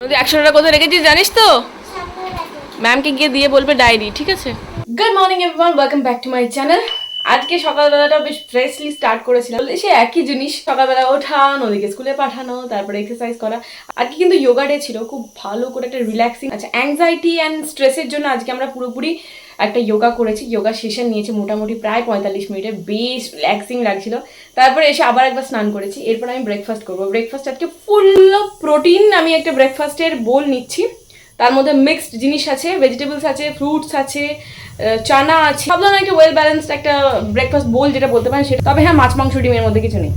যদি একশো টাকা কোথায় রেখেছিস জানিস তো? ম্যামকে গিয়ে দিয়ে বলবে ডায়েরি ঠিক আছে? Good morning everyone welcome back to my channel আজকে সকালবেলাটা বেশ ফ্রেশলি স্টার্ট করেছিলাম। সে একই জিনিস, সকালবেলা ওঠা, নদীকে স্কুলে পাঠানো, তারপরে এক্সারসাইজ করা। আজকে কিন্তু যোগা ডে ছিল, খুব ভালো করে একটা রিল্যাক্সিং আচ্ছা অ্যাংজাইটি অ্যান্ড স্ট্রেসের জন্য আজকে আমরা পুরোপুরি একটা যোগা করেছি। যোগা সেশন নিয়েছি মোটামুটি প্রায় পঁয়তাল্লিশ মিনিটের, বেশ রিল্যাক্সিং লাগছিল। তারপরে এসে আবার একবার স্নান করেছি। এরপর আমি ব্রেকফাস্ট করব। ব্রেকফাস্ট আজকে ফুল প্রোটিন আমি একটা ব্রেকফাস্টের বোল নিচ্ছি। তার মধ্যে মিক্সড জিনিস আছে ভেজিটেবলস আছে ফ্রুটস আছে চানা আছে। সব ধরনের একটা ওয়েল ব্যালেন্সড একটা ব্রেকফাস্ট বোল যেটা বলতে পারেন সেটা। তবে হ্যাঁ মাছ, মাংস, ডিমের মধ্যে কিছু নেই।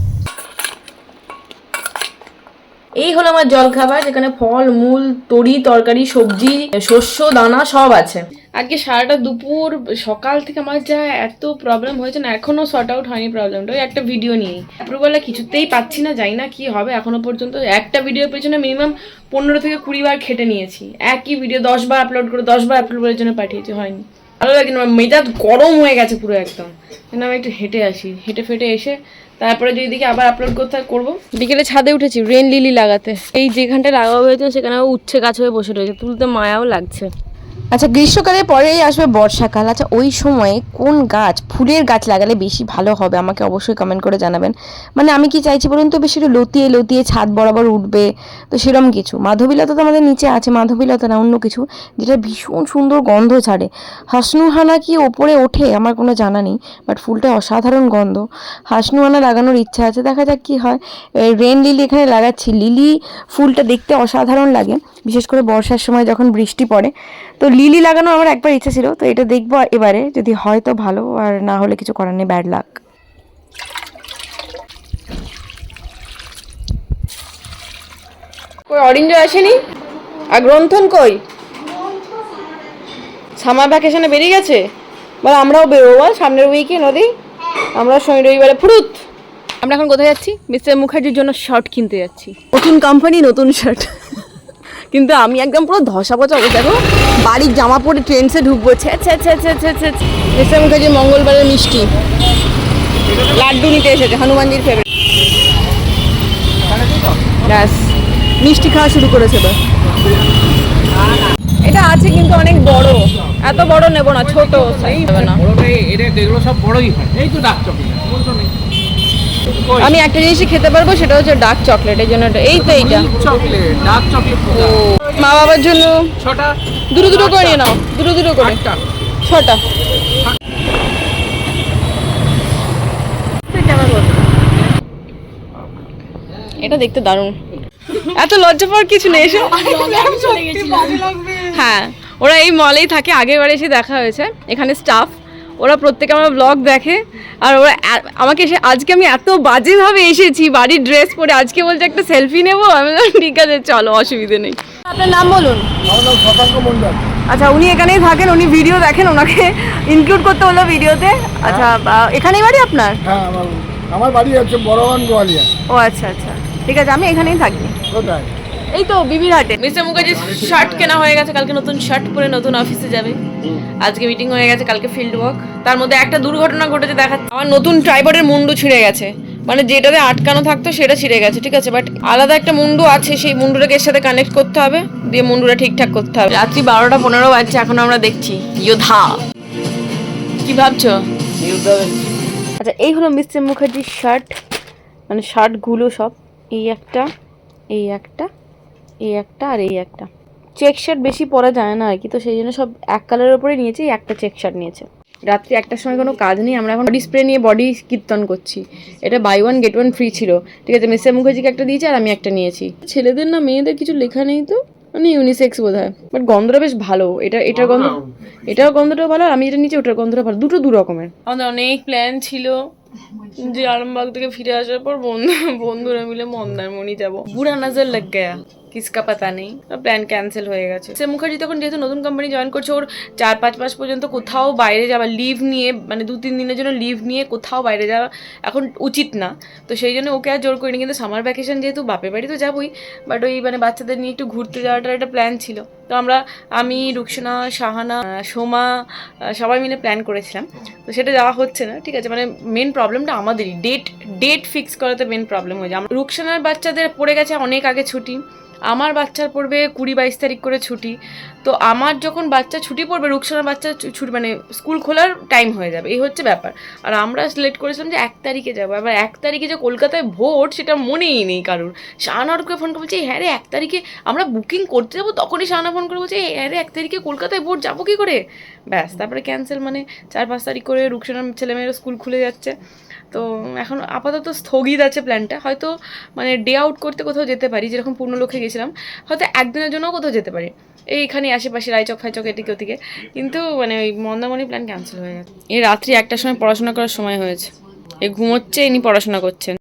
এই হলো আমার জলখাবার, যেখানে ফল, মূল, তরি, তরকারি, সবজি, শস্য, দানা সব আছে। আজকে সারাটা দুপুর, সকাল থেকে আমার যা এত প্রবলেম হয়েছে না, এখনও শর্ট আউট হয়নি প্রবলেমটা ওই একটা ভিডিও নিয়ে। অ্যাপ্রুভালটা কিছুতেই পাচ্ছি না, জানি না কি হবে, এখনও পর্যন্ত একটা ভিডিওর পেছনে মিনিমাম পনেরো থেকে কুড়ি বার খেটে নিয়েছি। একই ভিডিও দশ বার আপলোড করে দশ বার আপলোডের জন্য পাঠিয়েছি, হয়নি। ভালো লাগে না মেজাজ গরম হয়ে গেছে পুরো একদম। কেন আমি একটু হেঁটে আসি, হেঁটে ফেটে এসে তারপরে যদি দেখি আবার আপলোড করতে করব। বিকেলে ছাদে উঠেছি রেন লিলি লাগাতে। এই যেখানটা লাগাবো হয়েছে সেখানে উচ্ছে গাছ হয়ে বসে রয়েছে, তুলতে মায়াও লাগছে। আচ্ছা গ্রীষ্মকালের পরেই আসবে বর্ষাকাল। আচ্ছা ওই সময়ে কোন গাছ, ফুলের গাছ লাগালে বেশি ভালো হবে? আমাকে অবশ্যই কমেন্ট করে জানাবেন। মানে আমি কি চাইছি বলুন তো, বেশি লতিয়ে লতিয়ে ছাদ বরাবর উঠবে? তো সেরকম কিছু। মাধবীলতা তো আমাদের নিচে আছে, মাধবীলতা না, অন্য কিছু, যেটা ভীষণ সুন্দর গন্ধ ছাড়ে। হাসনুহানা কি ওপরে ওঠে? আমার কোনো জানা নেই বাট ফুলটা অসাধারণ গন্ধ। হাসনুহানা লাগানোর ইচ্ছা আছে, দেখা যাক কি হয়। রেন লিলি এখানে লাগাচ্ছি। লিলি ফুলটা দেখতে অসাধারণ লাগে, বিশেষ করে বর্ষার সময় যখন বৃষ্টি পড়ে। তো লিলি লাগানো আমার একবার ইচ্ছা ছিল তো এটা দেখব এবারে। যদি হয় তো ভালো আর না হলে কিছু করার নেই ব্যাড লাক কই অরেঞ্জ আসেনি? আর গ্রন্থন কই? সামার ভ্যাকেশনে বেরিয়ে গেছে? বল আমরাও বেরোবো বল সামনের উইকে নদী আমরা শনি রবিবারে ফুরুত আমরা এখন কোথায় যাচ্ছি? মিস্টার মুখার্জির জন্য শার্ট কিনতে যাচ্ছি। নতুন কোম্পানি নতুন শার্ট কিন্তু আমি একদম পুরো ধসা পচা অবস্থা। দেখো, বাড়ির জামা পরে ট্রেন্সে ঢুকবো। ছে। মিস্টার মুখার্জির মঙ্গলবারের মিষ্টি। লাড্ডু নিতে এসেছে, হনুমানজির ফেভারিট ব্যাস, মিষ্টি খাওয়া শুরু করেছে তো এটা আছে কিন্তু অনেক বড়। এত বড় নেব না, ছোট। নেবে না এটা সব বড়ই হয়। এই তো ডাক আমি একটা জিনিসই খেতে পারব সেটা হচ্ছে ডার্ক চকলেট এই জন্য এটা- এই তো এইটা চকলেট ডার্ক চকলেট মা বাবার জন্য। ছটা? দুটো দুটো করে নিয়ে নাও দুটো দুটো করে। ছটা। এটা দেখতে দারুণ। এত লজ্জা পাওয়ার কিছু নেই এসে। হ্যাঁ ওরা এই মলেই থাকে আগের বারে এসে দেখা হয়েছে। এখানে স্টাফ ওরা প্রত্যেকে আমার ব্লগ দেখে আর ওরা আমাকে এসে আজকে আমি এত বাজেভাবে এসেছি বাড়ির ড্রেস পরে আজকে বলছে একটা সেলফি নেব আমি ঠিক আছে চলো অসুবিধে নেই। আপনার নাম বলুন। আচ্ছা উনি এখানেই থাকেন উনি ভিডিও দেখেন ওনাকে ইনক্লুড করতে হলো ভিডিওতে আচ্ছা এখানেই বাড়ি আপনার? হ্যাঁ আমার আমার বাড়ি হচ্ছে বড়বান গোয়ালিয়া। ও আচ্ছা আচ্ছা। ঠিক আছে আমি এখানেই থাকি। কোথায়? এই তো বিবির হাটে। মিস্টার মুখার্জির শার্ট কেনা হয়ে গেছে, কালকে নতুন শার্ট পরে নতুন অফিসে যাবে। আজকে মিটিং হয়ে গেছে, কালকে ফিল্ড ওয়ার্ক তার মধ্যে একটা দুর্ঘটনা ঘটেছে দেখা আমার নতুন ট্রাইবডের মুন্ডু ছিঁড়ে গেছে। মানে যেটাতে আটকানো থাকতো, সেটা ছিঁড়ে গেছে, ঠিক আছে? বাট আলাদা একটা মুন্ডু আছে, সেই মুন্ডুটাকে এর সাথে কানেক্ট করতে হবে, দিয়ে মুন্ডুটা ঠিকঠাক করতে হবে। রাত্রি বারোটা পনেরো বাজছে, এখন আমরা দেখছি। যোধা কি ভাবছ? আচ্ছা এই হলো মিস্টার মুখার্জির শার্ট মানে শার্টগুলো সব। এই একটা এই একটা। এই একটা আর এই একটা। চেক শার্ট বেশি পরা যায় না আর কি তো সেই জন্য সব এক কালারের উপরে নিয়েছে একটা চেক শার্ট নিয়েছে। রাত্রি একটার সময় কোনো কাজ নেই আমরা এখন বডি স্প্রে নিয়ে বডি কীর্তন করছি। এটা buy one get one free ছিল। ঠিক আছে মিস্টার মুখার্জিকে একটা দিয়েছে আর আমি একটা নিয়েছি। ছেলেদের না মেয়েদের কিছু লেখা নেই তো? মানে ইউনিসেক্স বোধ হয় বাট গন্ধটা বেশ ভালো। এটা এটার গন্ধ এটার গন্ধটাও ভালো আর আমি যেটা নিচে ওটার গন্ধটা ভালো। দুটো দু রকমের। আমাদের অনেক প্ল্যান ছিল যে আরামবাগ থেকে ফিরে আসার পর বন্ধু বন্ধুরা মিলে মন্দারমণি যাব। বুড়া নজর লাগ গয়া। কিসকা পাতা নেই প্ল্যান ক্যান্সেল হয়ে গেছে। সে মুখার্জি তখন যেহেতু নতুন কোম্পানি জয়েন করছে ওর চার পাঁচ মাস পর্যন্ত কোথাও বাইরে যাওয়া লিভ নিয়ে মানে দু তিন দিনের জন্য লিভ নিয়ে কোথাও বাইরে যাওয়া এখন উচিত না। তো সেই জন্য ওকে আর জোর করিনি কিন্তু সামার ভ্যাকেশন যেহেতু বাপের বাড়ি তো যাবোই বাট ওই মানে বাচ্চাদের নিয়ে একটু ঘুরতে যাওয়াটার একটা প্ল্যান ছিল। তো আমরা আমি রুকসানা আহ, সোমা সবাই মিলে প্ল্যান করেছিলাম। তো সেটা যাওয়া হচ্ছে না ঠিক আছে? মানে মেন প্রবলেমটা আমাদেরই। ডেট ডেট ফিক্স করাতে মেন প্রবলেম হয়ে যায়। রুকসানার বাচ্চাদের পড়ে গেছে অনেক আগে ছুটি। আমার বাচ্চার পড়বে কুড়ি বাইশ তারিখ করে ছুটি। তো আমার যখন বাচ্চা ছুটি পড়বে, রুকসানার বাচ্চা ছুটি মানে স্কুল খোলার টাইম হয়ে যাবে, এই হচ্ছে ব্যাপার। আর আমরা সিলেক্ট করেছিলাম যে এক তারিখে যাব, এবার এক তারিখে যে কলকাতায় ভোট সেটা মনেই নেই কারুর। শাহানারকে ফোন করে বলছে হ্যাঁ রে, এক তারিখে আমরা বুকিং করতে যাব? তখনই শাহানা ফোন করে বলছে হ্যাঁ রে, এক তারিখে কলকাতায় ভোট, যাব কী করে? ব্যাস, তারপরে ক্যান্সেল মানে চার পাঁচ তারিখ করে রুকসানার ছেলেমেয়েরা স্কুল খুলে যাচ্ছে। তো এখন আপাতত স্থগিত আছে প্ল্যানটা হয়তো মানে ডে আউট করতে কোথাও যেতে পারি যেরকম পূর্ণ পূর্ণলক্ষ্যে গেছিলাম। হয়তো একদিনের জন্যও কোথাও যেতে পারি। এইখানে আশেপাশে রায়চক ফাইচক এদিকে ওদিকে। কিন্তু মানে ওই মন্দামণি প্ল্যান ক্যান্সেল হয়ে গেছে। এই রাত্রি একটার সময় পড়াশোনা করার সময় হয়েছে। এ ঘুমোচ্ছে ইনি পড়াশোনা করছেন।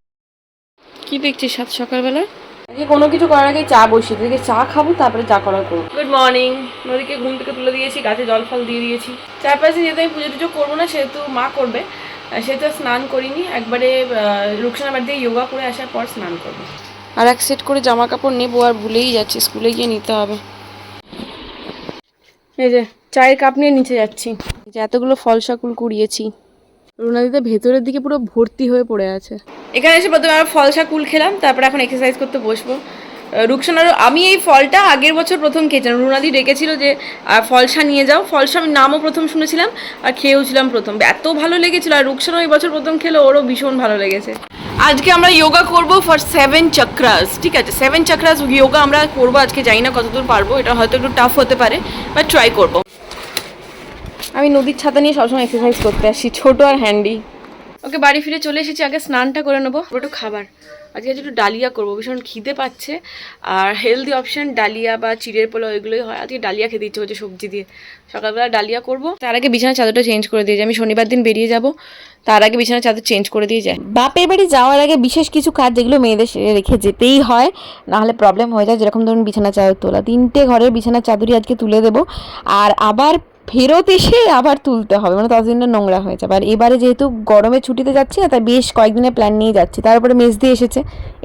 কি দেখছিস সাত সকালবেলা? আজকে কোনো কিছু করার আগে চা বসিয়ে দিকে চা খাব তারপরে চা করার করব। গুড মর্নিং নদীকে ঘুম থেকে তুলে দিয়েছি গাছে জল ফল দিয়ে দিয়েছি। চারপাশে যেহেতু আমি পুজো টুজো করব না সেহেতু মা করবে। সেহেতু স্নান করিনি একবারে রুকসানা বাড়ি দিয়ে যোগা করে আসার পর স্নান করব। আর এক সেট করে জামা কাপড় নেব আর ভুলেই যাচ্ছি স্কুলে গিয়ে নিতে হবে। এই যে চায়ের কাপ নিয়ে নিচে যাচ্ছি। যে এতগুলো ফল শাকুল কুড়িয়েছি। রুনাদিতে ভেতরের দিকে পুরো ভর্তি হয়ে পড়ে আছে। এখানে এসে প্রথমে আমরা ফল শাকুল খেলাম তারপরে এখন এক্সারসাইজ করতে বসবো। রুকসানারও আমি এই ফলটা আগের বছর প্রথম খেয়েছিলাম। রুনাদি ডেকেছিল যে ফলসা নিয়ে যাও। ফলসা আমি নামও প্রথম শুনেছিলাম আর খেয়েওছিলাম প্রথম। এত ভালো লেগেছিল আর রুকসানও এই বছর প্রথম খেলো ওরও ভীষণ ভালো লেগেছে। আজকে আমরা যোগা করব ফর সেভেন চক্রাস ঠিক আছে? সেভেন চক্রাস যোগা আমরা করব আজকে জানি না কতদূর পারব এটা হয়তো একটু টাফ হতে পারে বাট ট্রাই করব। আমি নদীর ছাতা নিয়ে সবসময় এক্সারসাইজ করতে আসি ছোট আর হ্যান্ডি ওকে বাড়ি ফিরে চলে এসেছি, আগে স্নানটা করে নেব একটু খাবার। আজকে আজ একটু ডালিয়া করব, ভীষণ খিদে পাচ্ছে। আর হেলদি অপশন ডালিয়া বা চিড়ের পোলাও এগুলোই হয়। আজকে ডালিয়া খেতে ইচ্ছে হচ্ছে সবজি দিয়ে। সকালবেলা ডালিয়া করব। তার আগে বিছানার চাদরটা চেঞ্জ করে দিয়ে যাই। আমি শনিবার দিন বেরিয়ে যাব। তার আগে বিছানার চাদর চেঞ্জ করে দিয়ে যায় বাপের বাড়ি যাওয়ার আগে বিশেষ কিছু কাজ যেগুলো মেয়েদের রেখে যেতেই হয়, নাহলে প্রবলেম হয়ে যায়। যেরকম ধরুন বিছানা চাদর তোলা। তিনটে ঘরের বিছানার চাদরই আজকে তুলে দেবো। আর আবার ফেরত এসে আবার তুলতে হবে মানে ততদিনটা নোংরা হয়ে যাবে। আর এবারে যেহেতু গরমে ছুটিতে যাচ্ছি না, তাই বেশ কয়েকদিনের প্ল্যান নিয়ে যাচ্ছি। তারপরে মেজদি এসেছে।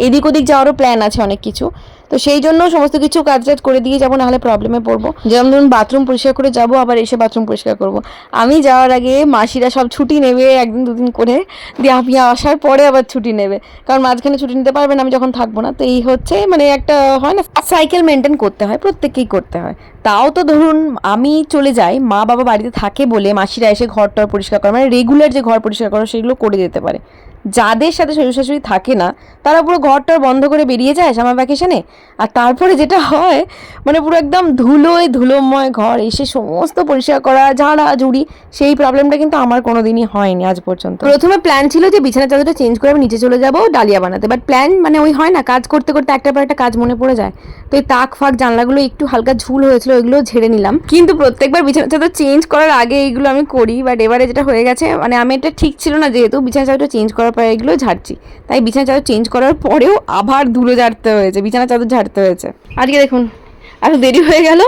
এদিক ওদিক যাওয়ারও প্ল্যান আছে অনেক কিছু। তো সেই জন্য সমস্ত কিছু কাজ টাজ করে দিয়ে যাব, নাহলে প্রবলেমে পড়ব। যেমন ধরুন বাথরুম পরিষ্কার করে যাব, আবার এসে বাথরুম পরিষ্কার করব। আমি যাওয়ার আগে মাসিরা সব ছুটি নেবে একদিন দুদিন করে। দিয়ে আমি আসার পরে আবার ছুটি নেবে। কারণ মাঝখানে ছুটি নিতে পারবে না, আমি যখন থাকব না। তো এই হচ্ছে মানে একটা হয় না সাইকেল মেনটেন করতে হয়, প্রত্যেককেই করতে হয়। তাও তো ধরুন আমি চলে যাই মা বাবা বাড়িতে থাকে বলে মাসিরা এসে ঘর টর পরিষ্কার করে মানে রেগুলার যে ঘর পরিষ্কার করো, সেগুলো করে দিতে পারে। যাদের সাথে শ্বশুর শাশুড়ি থাকে না, তারা পুরো ঘরটার বন্ধ করে বেরিয়ে যায় সামার ভ্যাকেশনে আর তারপরে যেটা হয় মানে পুরো একদম ধুলোয় ধুলোময় ঘর, এসে সমস্ত পরিষ্কার করা, ঝাড়া, ঝুড়ি, সেই প্রবলেমটা কিন্তু আমার কোনো দিনই হয়নি আজ পর্যন্ত। প্রথমে প্ল্যান ছিল যে বিছানা চাদরটা চেঞ্জ করে আমি নিচে চলে যাব ডালিয়া বানাতে বাট প্ল্যান মানে ওই হয় না, কাজ করতে করতে একটার পর একটা কাজ মনে পড়ে যায়। তো এই তাক ফাক জানলাগুলো একটু হালকা ঝুল হয়েছিল, ওইগুলো ঝেড়ে নিলাম। কিন্তু প্রত্যেকবার বিছানা চাদর চেঞ্জ করার আগে এইগুলো আমি করি বাট এবারে যেটা হয়ে গেছে মানে আমি এটা ঠিক ছিল না, যেহেতু বিছানা চাদরটা চেঞ্জ করার পরে এগুলো ঝাড়ছি। তাই বিছানা চাদর চেঞ্জ করার পরেও আবার ধুলো ঝাড়তে হয়েছে বিছানা চাদর ঝাড়তে হয়েছে। আজকে দেখুন এত দেরি হয়ে গেল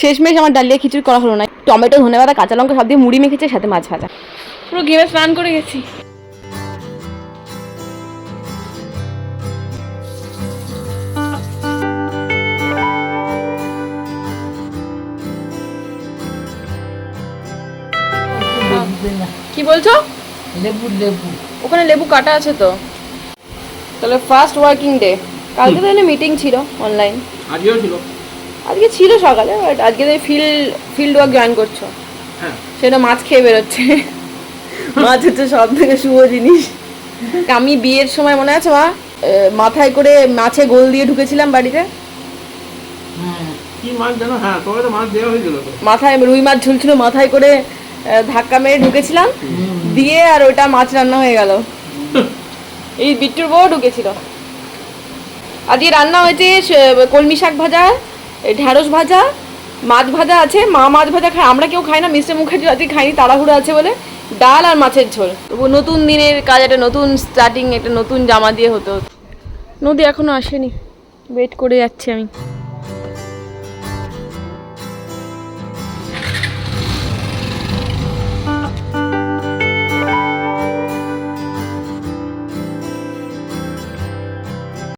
শেষমেশ আমার ডালিয়া খিচুড়ি করা হলো না। টমেটো ধনে পাতা কাঁচা লঙ্কা সব দিয়ে মুড়ি মেখেছে সাথে মাছ ভাজা। পুরো ঘেমে স্নান করে গেছি। কি বলছো? লেবু লেবু। ওখানে লেবু কাটা আছে তো। তাহলে ফার্স্ট ওয়ার্কিং ডে কালকে তাহলে মিটিং ছিল অনলাইন আজকেও ছিল। আজকে ছিল সকালে বাট আজকে তুমি ফিল্ড ফিল্ড ওয়ার্ক জয়েন করছ। হ্যাঁ। সেটা মাছ খেয়ে বেরোচ্ছে। মাছ হচ্ছে সব থেকে শুভ জিনিস। আমি বিয়ের সময় মনে আছে মা? মাথায় করে মাছে গোল দিয়ে ঢুকেছিলাম বাড়িতে। হ্যাঁ হ্যাঁ মাথায় রুই মাছ ঝুলছিল মাথায় করে ধাক্কা মেরে ঢুকেছিলাম। দিয়ে আর ওটা মাছ রান্না হয়ে গেল। এই বিট্টুর বউ ঢুকেছিল। আজকে রান্না হয়েছে কলমি শাক ভাজা ঢ্যাঁড়স ভাজা, মাছ ভাজা আছে, মা মাছ ভাজা খায়, আমরা কেউ খাই না, মিস্টার মুখার্জি আজকে খাইনি তাড়াহুড়ো আছে বলে, ডাল আর মাছের ঝোল। তবু নতুন দিনের কাজ, একটা নতুন স্টার্টিং একটা নতুন জামা দিয়ে হতো। নদী এখনও আসেনি। ওয়েট করে যাচ্ছি আমি।